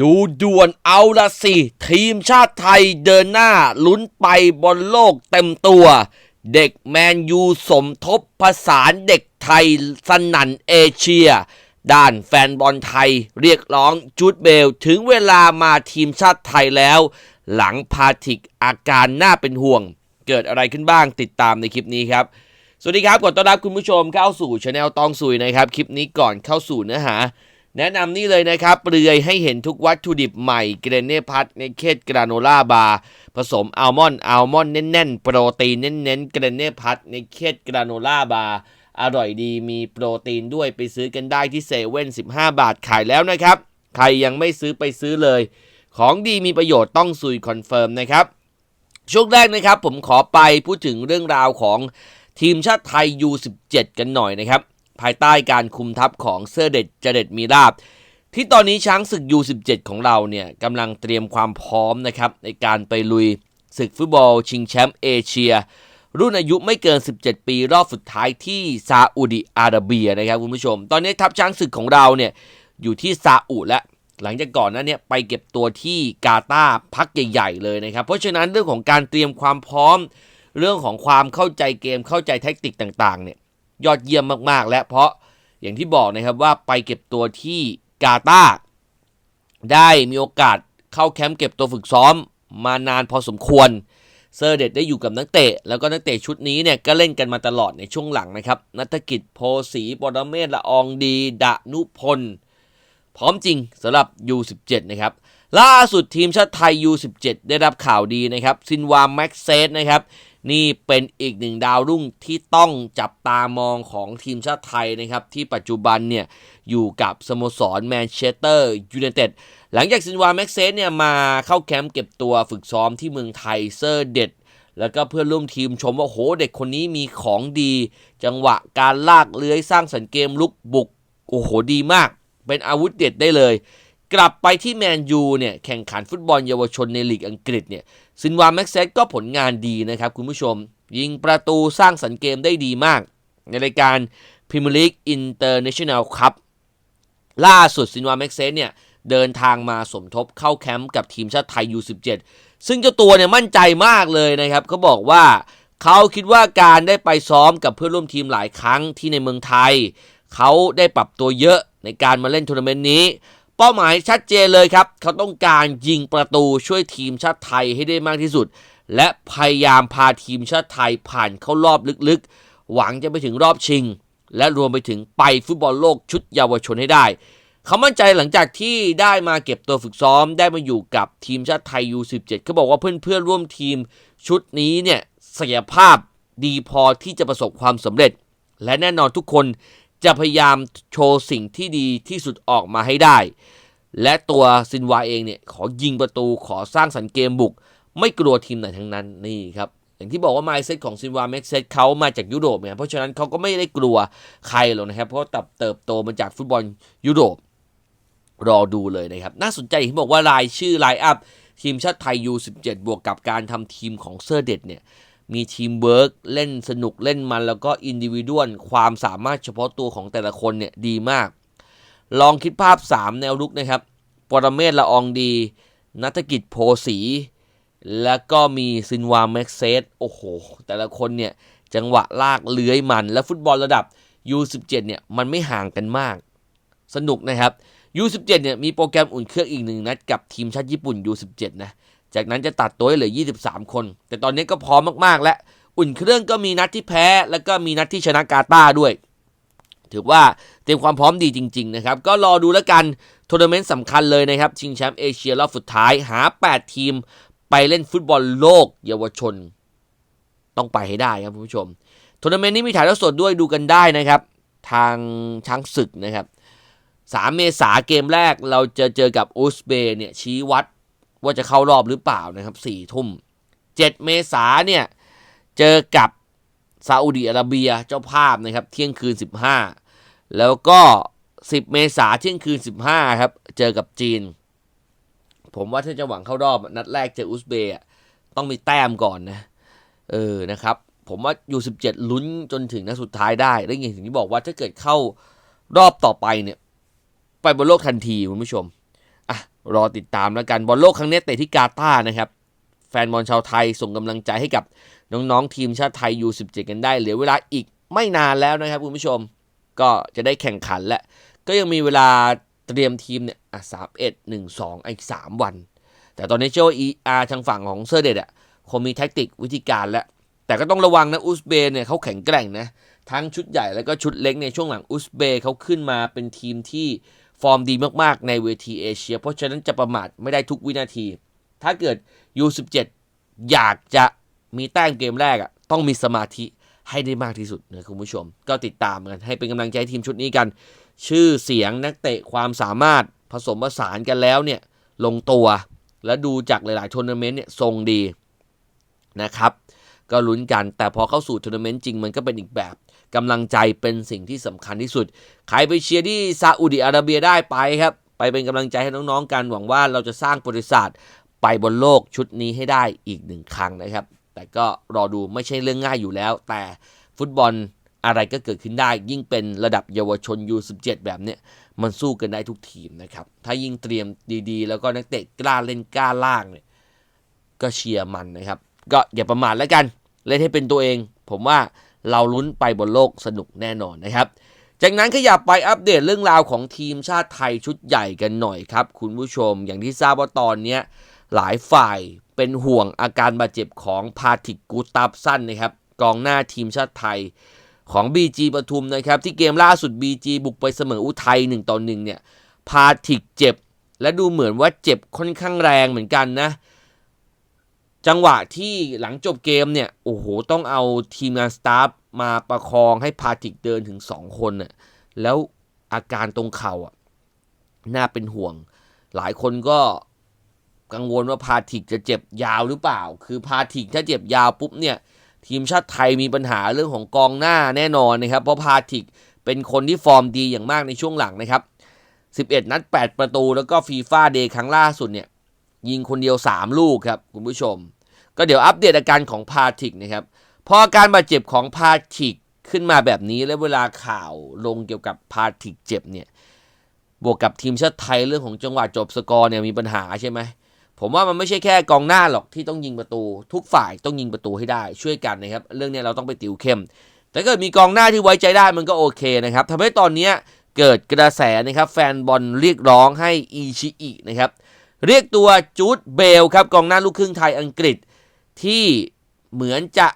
ดูด่วนเอาละสิ ทีมชาติไทยเดินหน้าลุ้นไปบอลโลกเต็มตัว เด็กแมนยูสมทบผสานเด็กไทยสนั่นเอเชีย ด้านแฟนบอลไทยเรียกร้องจูดเบลถึงเวลามาทีมชาติไทยแล้ว หลังพาทิกอาการน่าเป็นห่วง เกิดอะไรขึ้นบ้างติดตามในคลิปนี้ครับ สวัสดีครับขอต้อนรับคุณผู้ชมเข้าสู่ช anel ตองสุยนะครับ คลิปนี้ก่อนเข้าสู่เนื้อหา แนะนำนี่เลยนะครับเปลือยให้เห็นทุกวัตถุดิบใหม่เกรเนพัทในเคสกราโนล่าบาร์ผสมอัลมอนด์อัลมอนด์แน่นๆ โปรตีนเน้นๆเกรเนพัทในเคสกราโนล่าบาร์อร่อยดีมีโปรตีนด้วยไปซื้อกันได้ที่เซเว่น15 บาทขายแล้วนะครับ ใครยังไม่ซื้อไปซื้อเลย ของดีมีประโยชน์ต้องซุยคอนเฟิร์มนะครับ ช่วงแรกนะครับผมขอไปพูดถึงเรื่องราวของทีมชาติไทย U17 กันหน่อยนะครับ ภายใต้การคุมทัพของเสื้อเด็ดเจเด็ดมีราบ ที่ตอนนี้ช้างศึก U17 ของเราเนี่ยกำลังเตรียมความพร้อมนะครับในการไปลุยศึกฟุตบอลชิงแชมป์เอเชีย รุ่นอายุไม่เกิน 17 ปีรอบสุดท้ายที่ซาอุดิอาระเบียนะครับคุณผู้ชม ตอนนี้ทัพช้างศึกของเราเนี่ยอยู่ที่ซาอุแล้วหลังจากก่อนหนั้นเนี่ยไปเก็บตัวที่กาตาร์พักใหญ่ๆเลยนะครับ เพราะฉะนั้นเรื่องของการเตรียมความพร้อม เรื่องของความเข้าใจเกมเข้าใจแท็กติกต่างๆเนี่ย ยอดเยี่ยมมากๆ และเพราะอย่างที่บอกนะครับว่าไปเก็บตัวที่กาตาได้มีโอกาสเข้าแคมป์เก็บตัวฝึกซ้อมมานานพอสมควรเซอร์เดดได้อยู่กับนักเตะ แล้วก็นักเตะชุดนี้เนี่ยก็เล่นกันมาตลอดในช่วงหลังนะครับ นัฐกิจโพสีปรเมศละอองดี ดะนุพล พร้อมจริงสำหรับ U17 นะครับ ล่าสุดทีมชาติไทย U17 ได้รับข่าวดีนะครับ ซินวาแม็กเซสนะครับ นี่เป็นอีกหนึ่งดาวรุ่งที่ต้องจับตามองของทีมชาติไทยนะครับ ที่ปัจจุบันเนี่ยอยู่กับสโมสรแมนเชสเตอร์ยูไนเต็ดหลังจากซินวาแม็กเซสเนี่ยมาเข้าแคมป์เก็บตัวฝึกซ้อมที่เมืองไทยเซอร์เด็ด แล้วก็เพื่อนร่วมทีมชมว่าโหเด็กคนนี้มีของดี จังหวะการลากเลื้อยสร้างสรรค์เกมลุกบุกโอ้โหดีมาก เป็นอาวุธเด็ดได้เลย กลับไปที่แมนยูเนี่ยแข่งขันฟุตบอลเยาวชนในลีกอังกฤษเนี่ยซินวาแม็กเซตก็ผลงานดีนะครับคุณผู้ชม ยิงประตูสร้างสรรค์เกมได้ดีมาก ในรายการพรีเมียร์ลีกอินเตอร์เนชั่นแนลคัพล่าสุดซินวาแม็กเซตเนี่ยเดินทางมาสมทบเข้าแคมป์กับทีมชาติไทย U17 ซึ่งเจ้าตัวเนี่ยมั่นใจมากเลยนะครับเขาบอกว่าเขาคิดว่าการได้ไปซ้อมกับเพื่อนร่วมทีมหลายครั้งที่ในเมืองไทย เขาได้ปรับตัวเยอะในการมาเล่นทัวร์นาเมนต์นี้ เป้าหมายชัดเจนเลยครับ เขาต้องการยิงประตูช่วยทีมชาติไทยให้ได้มากที่สุด และพยายามพาทีมชาติไทยผ่านเข้ารอบลึกๆ หวังจะไปถึงรอบชิง และรวมไปถึงไปฟุตบอลโลกชุดเยาวชนให้ได้ เขามั่นใจหลังจากที่ได้มาเก็บตัวฝึกซ้อมได้มาอยู่กับทีมชาติไทย U17 เขาบอกว่าเพื่อนๆร่วมทีมชุดนี้เนี่ยศักยภาพดีพอที่จะประสบความสำเร็จ และแน่นอนทุกคน จะพยายามโชว์สิ่งที่ดีที่สุดออกมาให้ได้ และตัวซินวาเองเนี่ยขอยิงประตูขอสร้างสรรค์เกมบุก ไม่กลัวทีมไหนทั้งนั้นนี่ครับอย่างที่บอกว่า mindset ของซินวาแม็กเซตเขามาจากยุโรปเนี่ยเพราะฉะนั้นเขาก็ไม่ได้กลัวใครหรอกนะครับ เพราะตับเติบโตมาจากฟุตบอลยุโรปรอดูเลยนะครับ น่าสนใจที่บอกว่ารายชื่อไลน์อัพทีมชาติไทย U17 บวกกับการทำทีมของเซอร์เด็ดเนี่ย มีทีมเวิร์กเล่นสนุกเล่นมัน แล้วก็อินดิวิดวลความสามารถเฉพาะตัวของแต่ละคนเนี่ยดีมาก ลองคิดภาพ 3 แนวรุกนะครับปรเมศละอองดี นัฐกิจโพสี แล้วก็มีซินวาแม็กเซสโอ้โห แต่ละคนเนี่ย จังหวะลากเลื้อยมัน และฟุตบอลระดับ U17 เนี่ย มันไม่ห่างกันมาก สนุกนะครับ U17 เนี่ย มีโปรแกรมอุ่นเครื่องอีกหนึ่งนัดกับทีมชาติญี่ปุ่น U17 นะ จากนั้นจะตัดตัวให้เหลือ 23 คน แต่ตอนนี้ก็พร้อมมากๆ แล้วอุ่นเครื่องก็มีนัดที่แพ้ แล้วก็มีนัดที่ชนะกาตาร์ด้วย ถือว่าเตรียมความพร้อมดีจริง ๆ นะครับ ก็รอดูแล้วกันทัวร์นาเมนต์สำคัญเลยนะครับ ชิงแชมป์เอเชียรอบสุดท้ายหา 8 ทีม ไปเล่นฟุตบอลโลก เยาวชน ต้องไปให้ได้ครับคุณผู้ชมทัวร์นาเมนต์นี้มีถ่ายทอดสดด้วยดูกันได้นะครับ ทางช้างศึกนะครับ 3 เมษาเกมแรกเราจะเจอกับอุซเบย์เนี่ยชี้วัด ว่าจะเข้ารอบหรือเปล่านะครับ4ทุ่ม7เมษาเนี่ย เจอกับซาอุดีอาระเบียเจ้าภาพนะครับ เที่ยงคืน 15 แล้วก็ 10 เมษาเที่ยงคืน 15 ครับ เจอกับจีน ผมว่าถ้าจะหวังเข้ารอบนัดแรกเจออุซเบย์ต้องมีแต้มก่อนนะ เออนะครับ ผมว่าอยู่ 17 ลุ้นจนถึงนัดสุดท้ายได้และอย่างที่บอกว่าถ้าเกิดเข้ารอบต่อไปเนี่ย ไปบนโลกทันทีคุณผู้ชม รอติดตามแล้วกันบอลโลกครั้งนี้เตะที่กาตาร์นะครับ แฟนบอลชาวไทยส่งกำลังใจให้กับน้องๆทีมชาติไทย U17 กันได้ เหลือเวลาอีกไม่นานแล้วนะครับคุณผู้ชมก็จะได้แข่งขันและ ก็ยังมีเวลาเตรียมทีมเนี่ยสามเอ็ดหนึ่งสองอีกสามวัน แต่ตอนนี้เชื่อว่า ER ทางฝั่งของเซอร์เดดอะคงมีแท็กติกวิธีการแล้ว แต่ก็ต้องระวังนะอุซเบย์เนี่ยเขาแข็งแกร่งนะทั้งชุดใหญ่แล้วก็ชุดเล็กในช่วงหลังอุซเบย์เขาขึ้นมาเป็นทีมที่ ฟอร์มดีมากๆในเวทีเอเชีย เพราะฉะนั้นจะประมาทไม่ได้ทุกวินาที ถ้าเกิด U17 อยากจะมีแต้มเกมแรกอะต้องมีสมาธิให้ได้มากที่สุดนะคุณผู้ชม ก็ติดตามกันให้เป็นกำลังใจทีมชุดนี้กัน ชื่อเสียงนักเตะความสามารถผสมผสานกันแล้วเนี่ยลงตัว และดูจากหลายๆทัวร์นาเมนต์เนี่ยทรงดีนะครับ ก็ลุ้นกันแต่พอเข้าสู่ทัวร์นาเมนต์จริงมันก็เป็นอีกแบบ กำลังใจเป็นสิ่งที่สำคัญที่สุด ใครไปเชียร์ที่ซาอุดิอาระเบียได้ไปครับ ไปเป็นกำลังใจให้น้องๆกันหวังว่าเราจะสร้างประวัติศาสตร์ไปบนโลกชุดนี้ให้ได้อีกหนึ่งครั้งนะครับ แต่ก็รอดูไม่ใช่เรื่องง่ายอยู่แล้ว แต่ฟุตบอลอะไรก็เกิดขึ้นได้ยิ่งเป็นระดับเยาวชน U17 แบบเนี้ยมันสู้กันได้ทุกทีมนะครับ ถ้ายิ่งเตรียมดีๆ แล้วก็นักเตะกล้าเล่นกล้าล่างเนี่ยก็เชียร์มันนะครับ ก็อย่าประมาทแล้วกัน เล่นให้เป็นตัวเอง ผมว่า เราลุ้นไปบนโลกสนุกแน่นอนนะครับ จากนั้นขยับไปอัปเดตเรื่องราวของทีมชาติไทยชุดใหญ่กันหน่อยครับ คุณผู้ชมอย่างที่ทราบว่าตอนนี้หลายฝ่ายเป็นห่วงอาการบาดเจ็บของพาทิกกูตับสั้นนะครับกองหน้าทีมชาติไทยของ BG ปทุมนะครับ ที่เกมล่าสุด BG บุกไปเสมออุทัย1ต่อ1เนี่ยพาทิกเจ็บ และดูเหมือนว่าเจ็บค่อนข้างแรงเหมือนกันนะ จังหวะที่หลังจบเกมเนี่ย โอ้โห ต้องเอาทีมงานสตาฟมาประคองให้พาทิกเดินถึง 2 คนน่ะแล้วอาการตรงเข่าอะ น่าเป็นห่วง หลายคนก็กังวลว่าพาทิกจะเจ็บยาวหรือเปล่า คือพาทิกถ้าเจ็บยาวปุ๊บเนี่ย ทีมชาติไทยมีปัญหาเรื่องของกองหน้าแน่นอนนะครับ เพราะพาทิกเป็นคนที่ฟอร์มดีอย่างมากในช่วงหลังนะครับ 11 นัด 8 ประตูแล้วก็ฟีฟ่าเดย์ครั้งล่าสุดเนี่ย ยิงคนเดียว 3 ลูกครับคุณผู้ชม ก็เดี๋ยวอัปเดตอาการของพาทิกนะครับ พออาการบาดเจ็บของพาทิกขึ้นมาแบบนี้แล้วเวลาข่าวลงเกี่ยวกับพาทิกเจ็บเนี่ย บวกกับทีมชาติไทยเรื่องของจังหวะจบสกอร์เนี่ยมีปัญหาใช่ไหม ผมว่ามันไม่ใช่แค่กองหน้าหรอกที่ต้องยิงประตู ทุกฝ่ายต้องยิงประตูให้ได้ช่วยกันนะครับ เรื่องนี้เราต้องไปติวเข้ม แต่เกิดมีกองหน้าที่ไว้ใจได้มันก็โอเคนะครับทำให้ตอนนี้เกิดกระแสนะครับแฟนบอลเรียกร้องให้อีชิอินะครับเรียกตัวจูดเบลครับกองหน้าลูกครึ่งไทยอังกฤษ ที่เหมือนจะ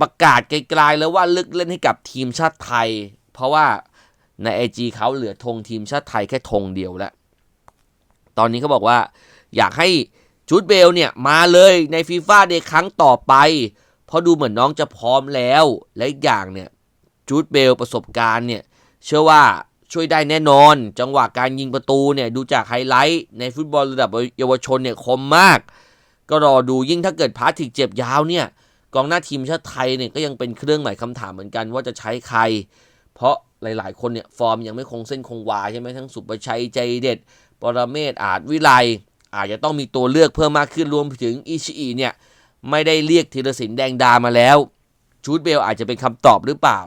ประกาศไกลๆแล้วว่าลึกเล่นให้กับทีมชาติไทย เพราะว่าใน IG เขาเหลือธงทีมชาติไทยแค่ธงเดียวแล้ว ตอนนี้เขาบอกว่า อยากให้จูดเบลเนี่ยมาเลยในฟีฟ่าเดย์ครั้งต่อไป เพราะดูเหมือนน้องจะพร้อมแล้ว และอีกอย่างเนี่ยจูดเบลประสบการณ์เนี่ยเชื่อว่าช่วยได้แน่นอน จังหวะการยิงประตูเนี่ยดูจากไฮไลท์ในฟุตบอลระดับเยาวชนเนี่ยคมมาก ก็รอดูยิ่งถ้าเกิดพาทิกเจ็บยาวเนี่ย กองหน้าทีมชาติไทยเนี่ยก็ยังเป็นเครื่องหมายคำถามเหมือนกันว่าจะใช้ใคร เพราะหลายๆ คนเนี่ยฟอร์มยังไม่คงเส้นคงวาใช่ไหมทั้งสุประชัยใจเด็ด ปรเมศอาจวิไลอาจจะต้องมีตัวเลือกเพิ่มมากขึ้นรวมถึงอิชิอิเนี่ยไม่ได้เรียกธีรศิลป์แดงดามาแล้วจูดเบลอาจจะเป็นคำตอบหรือเปล่า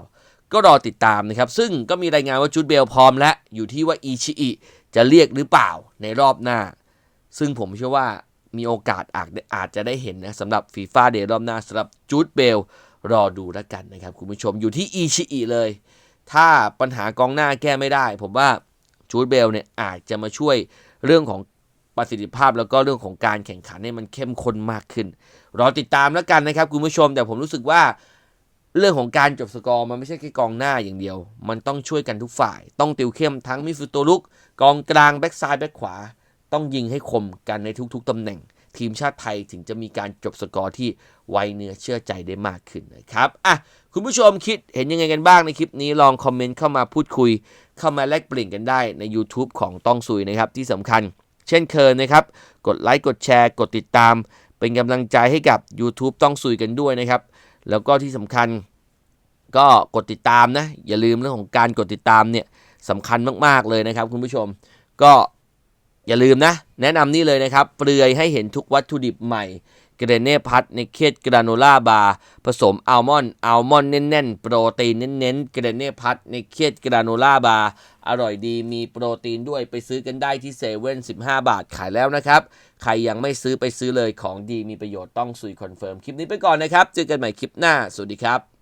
ก็รอติดตามนะครับ ซึ่งก็มีรายงานว่าจูดเบลพร้อมและอยู่ที่ว่าอิชิอิจะเรียกหรือเปล่าในรอบหน้า ซึ่งผมเชื่อว่า มีโอกาสอาจอาจจะได้เห็นนะสำหรับฟีฟ่าเดย์รอบหน้าสำหรับจูดเบลรอดูแล้วกันนะครับ คุณผู้ชมอยู่ที่อิชิอิเลย ถ้าปัญหากองหน้าแก้ไม่ได้ ผมว่าจูดเบลเนี่ยอาจจะมาช่วยเรื่องของประสิทธิภาพแล้วก็เรื่องของการแข่งขันให้มันเข้มข้นมากขึ้น รอติดตามแล้วกันนะครับ คุณผู้ชมแต่ผมรู้สึกว่า เรื่องของการจบสกอร์มันไม่ใช่แค่กองหน้าอย่างเดียว มันต้องช่วยกันทุกฝ่าย ต้องติวเข้มทั้งมิดฟิลด์ตัวลุกกองกลางแบ็กซ้ายแบ็กขวา ต้องยิงให้คมกันในทุกๆตำแหน่ง ทีมชาติไทยถึงจะมีการจบสกอร์ที่ไวเนื้อเชื่อใจได้มากขึ้นนะครับอะคุณผู้ชมคิดเห็นยังไงกันบ้างในคลิปนี้ลองคอมเมนต์เข้ามาพูดคุย เข้ามาแลกเปลี่ยนกันได้ใน YouTube ของต้องซุยนะครับที่สำคัญ เช่นเคยนะครับ กดไลค์กดแชร์ กดติดตาม เป็นกำลังใจให้กับ YouTube ต้องซุยกันด้วยนะครับ แล้วก็ที่สำคัญก็กดติดตามนะ อย่าลืมเรื่องของการกดติดตามเนี่ยสำคัญมากๆเลยนะครับ คุณผู้ชม ก็ อย่าลืมนะ แนะนำนี่เลยนะครับ เปลือยให้เห็นทุกวัตถุดิบใหม่เกรเน่พัทในเคดกราโนล่าบาร์ผสมอัลมอนด์อัลมอนด์แน่นๆ โปรตีนเน้นๆเกรเน่พัทในเคดกราโนล่าบาร์อร่อยดีมีโปรตีนด้วยไปซื้อกันได้ที่เซเว่น15บาทขายแล้วนะครับ ใครยังไม่ซื้อไปซื้อเลยของดีมีประโยชน์ต้องสุยคอนเฟิร์มคลิปนี้ไปก่อนนะครับ เจอกันใหม่คลิปหน้า สวัสดีครับ